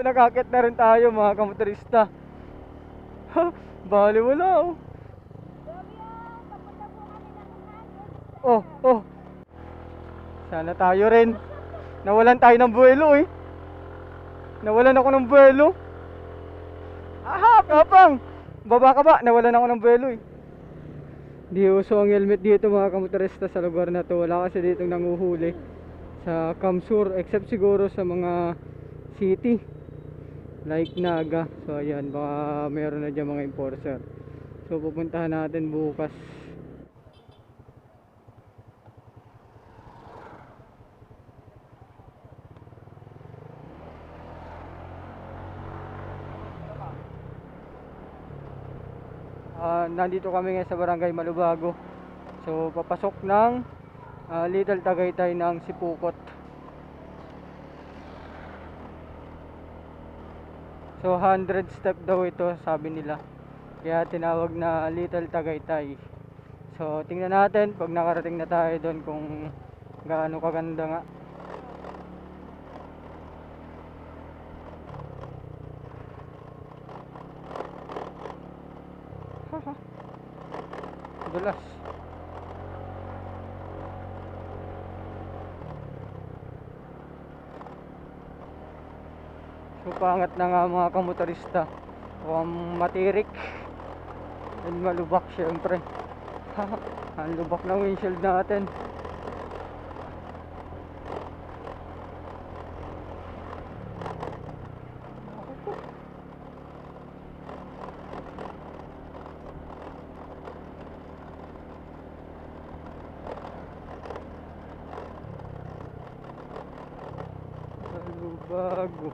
Nakakit na rin tayo mga kamotorista. Bali wala oh. Oh, oh. Sana tayo rin. Nawalan tayo ng buwelo eh. Nawalan ako ng buwelo. Aha, kapang. Baba ka ba? Nawalan ako ng buwelo eh. Di uso ang helmet dito mga kamotorista sa lugar na to. Wala kasi dito nanguhuli sa Kamsur except siguro sa mga city like Naga. So ayan, baka meron na dyan mga enforcer. So pupuntahan natin bukas. Ah, nandito kami ngayon sa Barangay Malubago. So papasok ng ah, Little Tagaytay ng Sipukot. So 100 step daw ito sabi nila. Kaya tinawag na Little Tagaytay. So tingnan natin pag nakarating na tayo doon kung gaano kaganda nga. Dulas. So pangat na nga mga kamotorista. Mukhang matirik. And malubak syempre. Ang lubak ng windshield natin. Bago.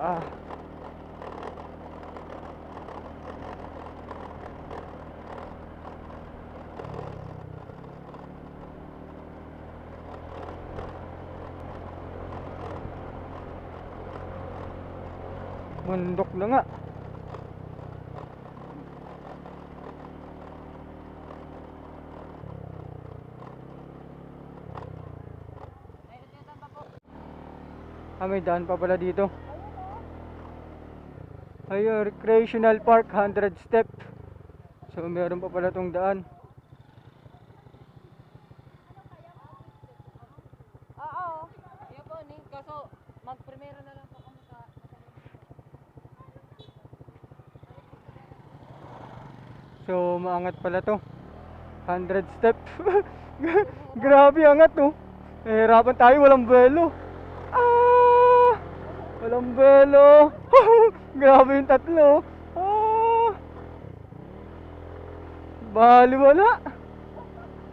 Ah. Bundok na nga. Ah, may daan pa pala dito. Ayun, recreational park, 100 step. So, meron pa pala tong daan. Oo. Yan po. Kaso, mag-primero na lang po kami sa... So, maangat pala to. 100 step. Grabe angat oh. Nahihirapan tayo, walang buwelo. Ah! Walang buwelo. Grabe yung tatlo. Ah! Bali wala.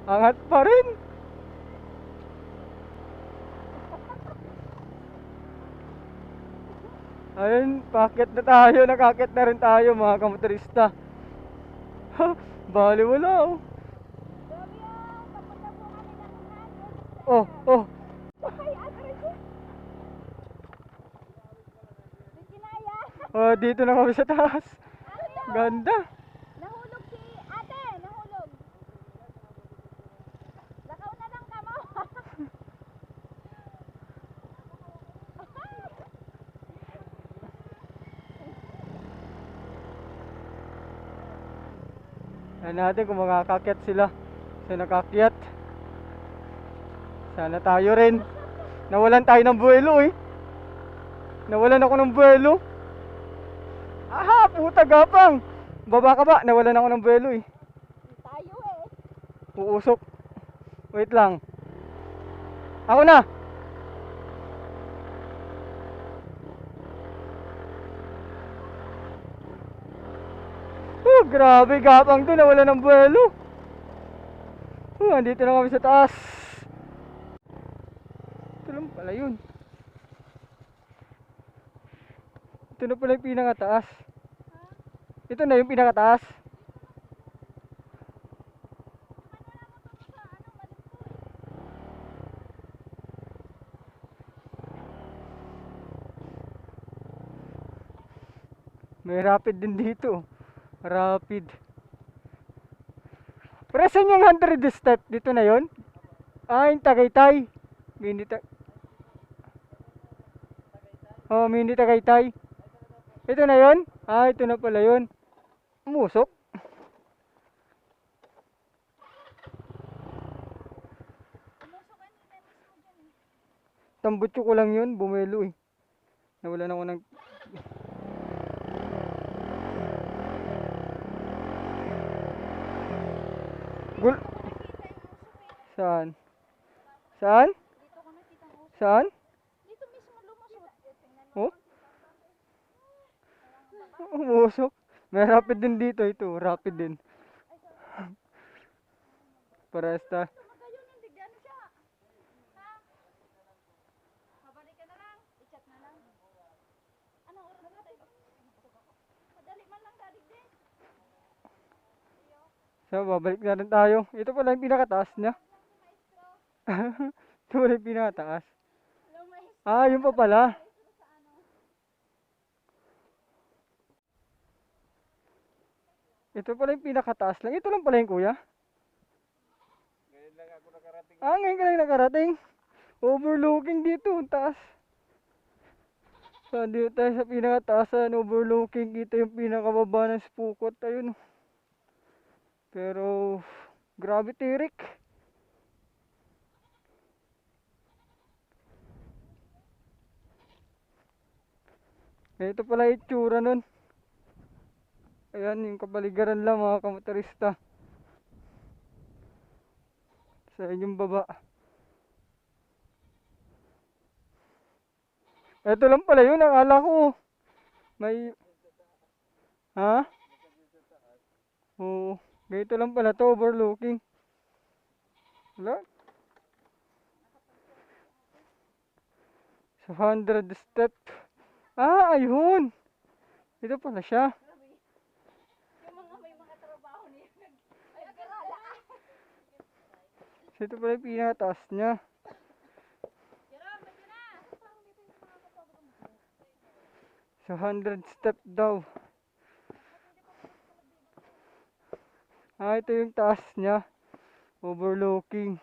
Angat pa rin. Ayun, pakit na tayo, nakakit na rin tayo mga kamotorista. Bali wala oh. Oh, oh. Oh, dito na kami sa taas. Ganda. Tignan natin kung makakakyat sila. So nakakyat. Sana tayo rin. Nawalan tayo ng buwelo eh. Nawalan ako ng buwelo. Aha, puta gapang. Baba ka ba? Nawalan ako ng buwelo eh. Tayo eh. Uusok. Wait lang. Ako na. Grabe gapang to. Nawala ng buwelo. Oh, andito na kami sa taas. Ito lang pala yun. Ito na pala yung pinakataas. Ito na yung pinakataas. May rapid din dito. Rapid. Present yung 100 step dito na yon. Ah, yung Tagaytay. Hindi ta- Oh, mini Tagaytay. Ito na yon? Ah, ito na pala yon. Umusok. Tambutso ko lang yun, bumelo eh. Nawalan ako ng... Saan? Saan? Saan? Dito mismo lumusot. Oh? Umusok. May rapid din dito ito. Rapid din. Na tayo? So, babalik na rin tayo. Ito pala yung pinakataas niya. ito. Hello, mais. Ah, yun pa pala. Ito pala yung pinakataas lang. Ito lang pala yung kuya. Ah, ngayon ka lang nakarating. Overlooking dito, ang taas. So, dito tayo sa pinakataasan, overlooking. Kita yung pinakababa ng spukot. Ayun. Pero, grabe tirik. Ito pala itsura nun. Ayan, yung kapaligiran lang mga kamotorista. Sa inyong baba. Ito lang pala yun, akala ko. May... Ha? Oo. Ganito lang pala to, overlooking. Wala. Sa 100 step. Ah, ayun. Ito pala siya. So, ito pala yung pinakataas niya. Sa 100 step daw. Ah, ito yung taas niya. Overlooking.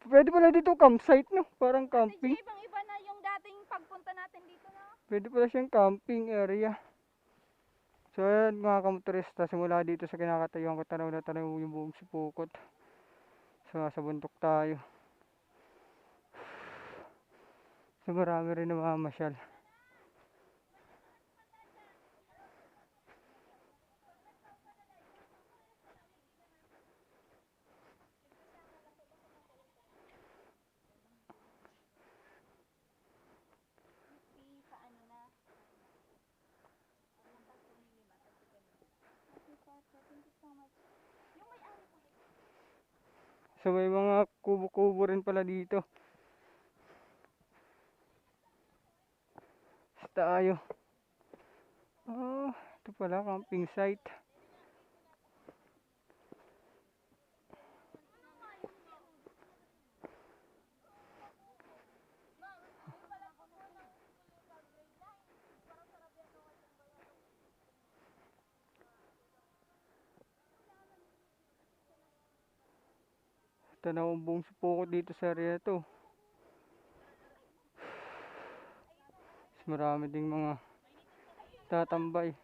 Pwede pala dito campsite, no? Parang camping. Ibang iba na yung dating pagpunta natin dito na. Pwede pala siyang camping area. So ayan mga kamotorista, simula dito sa kinakatayuan ko tanaw na tanaw yung buong sipukot. So nasa bundok tayo. So marami rin na mamamasyal. sa ano na. Thank you so much. Yung may ari pa. So may mga kubo-kubo rin pala dito. Tayo. Oh, ito pala camping site. Tanaw ang buong supukot dito sa area to. Mas marami ding mga tatambay.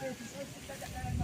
Di